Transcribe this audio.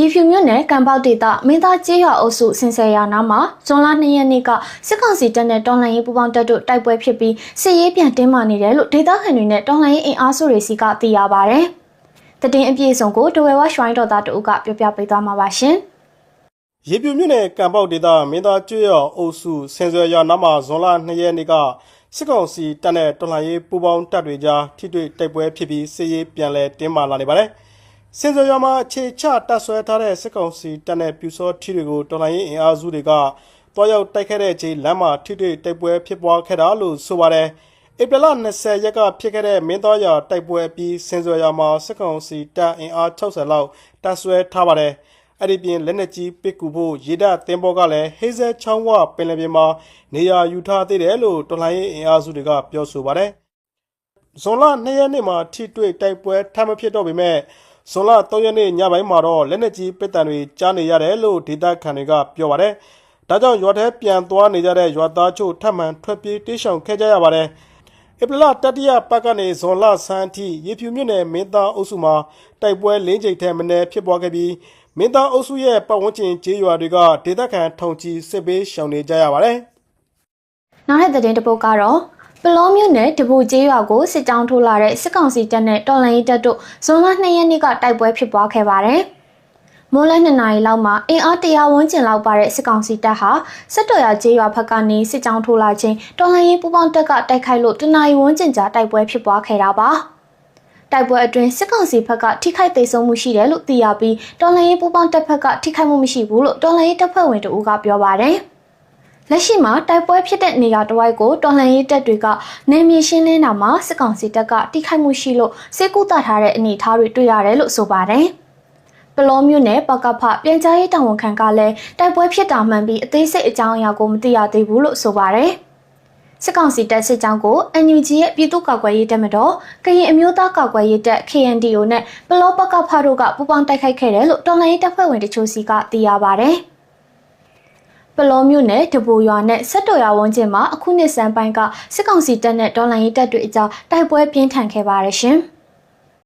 ရေဖြူမြို့နယ်ကံပေါက်ဒေသမင်းသားကျေးရွာအုပ်စုစင်ဆယ်ရာနာမှာဇွန်လ2ရက်နေ့ကစစ်ကောင်စီတပ်နဲ့တော်လှန်ရေးပူးပေါင်းတပ်တို့တိုက်ပွဲဖြစ်ပြီးစစ်ရေးပြန်တင်းမာနေတယ်လို့ဒေသခံတွေနဲ့တော်လှန်ရေးအင်အားစုတွေစီကသိရပါဗျ။တတင်အပြည့်အစုံကိုတဝဲဝါရွှိုင်းတော်သားတို့ကပြောပြပေးသွားမှာပါရှင်။ရေပြူမြို့နယ်ကံပေါက်ဒေသမင်းသားကျွော်အုပ်စုဆင်ဆွေရွာနားမှာဇွန်လ2ရက်နေ့ကစစ်ကောင်စီတပ်နဲ့တော်လှန်ရေးပူးပေါင်းတပ်တွေကြားထိတွေ့တိုက်ပွဲဖြစ်ပြီးစစ်ရေးပြန်လည်တင်းမာလာနေပါတယ်။ ဆင်ဆွေရွာမှာအခြေချတပ်ဆွဲထားတဲ့စစ်ကောင်စီတပ်နဲ့ပြူစောထီတွေကိုတော်လှန်ရေးအင်အားစုတွေကတွားရောက်တိုက်ခဲ့တဲ့အချိန်လမ်းမှာထိတွေ့တိုက်ပွဲဖြစ်ပွားခဲ့တာလို့ဆိုပါတယ်။ဧပြီလ20ရက်ကဖြစ်ခဲ့တဲ့မင်းသားရွာတိုက်ပွဲပြီးစင်စွယ်ရွာမှာစစ်ကောင်စီတပ်အင်အား60လောက်တပ်ဆွဲထားပါတယ်။အဲ့ဒီပြင်လက်နက်ကြီးပစ်ကူဖို့ရေတပ်သင်္ဘောကလည်းဟေးဇဲချောင်းဝပင်လယ်ပြင်မှာနေရာယူထားသေးတယ်လို့တော်လှန်ရေးအင်အားစုတွေကပြောဆိုပါတယ်။ဇွန်လ2ရက်နေ့မှာထိတွေ့တိုက်ပွဲထပ်မဖြစ်တော့ပေမဲ့ ဇွန်လ3ရက်နေ့ညပိုင်းမှာတော့လက်နက်ကြီးပစ်တံတွေကြားနေရတယ်လို့ဒေသခံတွေကပြောပါတယ်။ဒါကြောင့်ရွာထဲပြန်သွားနေကြတဲ့ရွာသားချို့ထပ်မံထွက်ပြေးတိရှောင်ခဲ့ကြရပါတယ်။ဧပြီလတတိယပတ်ကနေဇွန်လဆန်းအထိရေဖြူမြို့နယ်မင်းသားအုပ်စုမှာတိုက်ပွဲ၄ကြိမ်ထက်မနည်းဖြစ်ပွားခဲ့ပြီးမင်းသားအုပ်စုရဲ့ပတ်ဝန်းကျင်ကျေးရွာတွေကဒေသခံထောင်ချီစစ်ဘေးရှောင်နေကြရပါတယ်။နောက်ထပ်သတင်းတစ်ပုဒ်ကတော့ ပလောမြို့နယ်တပူကျေးရွာကိုစစ်ကြောင်းထိုးလာတဲ့စစ်ကောင်စီတပ်နဲ့တော်လှန်ရေးတပ်တို့ဇွန်လ2ရက်နေ့ကတိုက်ပွဲဖြစ်ပွားခဲ့ပါတယ်။မိုးလ2နာရီလောက်မှာအင်အားတရာဝန်းကျင်လောက်ပါတဲ့စစ်ကောင်စီတပ်ဟာစစ်တော်ရကျေးရွာဘက်ကနေစစ်ကြောင်းထိုးလာခြင်းတော်လှန်ရေးပူးပေါင်းတပ်ကတိုက်ခိုက်လို့တနာရီဝန်းကျင်ကြာတိုက်ပွဲဖြစ်ပွားခဲ့တာပါ။တိုက်ပွဲအတွင်းစစ်ကောင်စီဘက်ကထိခိုက်ဒေဆုံးမှုရှိတယ်လို့သိရပြီးတော်လှန်ရေးပူးပေါင်းတပ်ဘက်ကထိခိုက်မှုမရှိဘူးလို့တော်လှန်ရေးတပ်ဖွဲ့ဝင်တို့ကပြောပါတယ်။ လက်ရှိမှာတိုက်ပွဲဖြစ်တဲ့နေရာတစ်ဝိုက်ကိုတော်လှန်ရေးတပ်တွေကနေမြေရှင်းလင်းတာမှာစစ်ကောင်စီတပ်ကတိခိုက်မှုရှိလို့စစ်ကူတထားတဲ့အနေအထားတွေတွေ့ရတယ်လို့ဆိုပါတယ်။ပလောမျိုးနဲ့ပကဖပြန်ကြားရေးတာဝန်ခံကလည်းတိုက်ပွဲဖြစ်တာမှန်ပြီးအသေးစိတ်အကြောင်းအရာကိုမသိရသေးဘူးလို့ဆိုပါတယ်။စစ်ကောင်စီတပ်စစ်ကြောင်းကို NUG ရဲ့ပြည်သူ့ကာကွယ်ရေးတပ်မတော်ကရင်အမျိုးသားကာကွယ်ရေးတပ် KNDO နဲ့ပလောပကဖတို့ကပူးပေါင်းတိုက်ခိုက်ခဲ့တယ်လို့တော်လှန်ရေးတပ်ဖွဲ့ဝင်တချို့စီကသိရပါတယ်။ ပလောမျိုးနဲ့တပူရွာနဲ့ဆက်တော်ရွာဝန်းကျင်မှာအခုနှစ်စံပိုင်းကစစ်ကောင်စီတပ်နဲ့တော်လှန်ရေးတပ်တွေအကြားတိုက်ပွဲပြင်းထန်ခဲ့ပါတယ်ရှင်။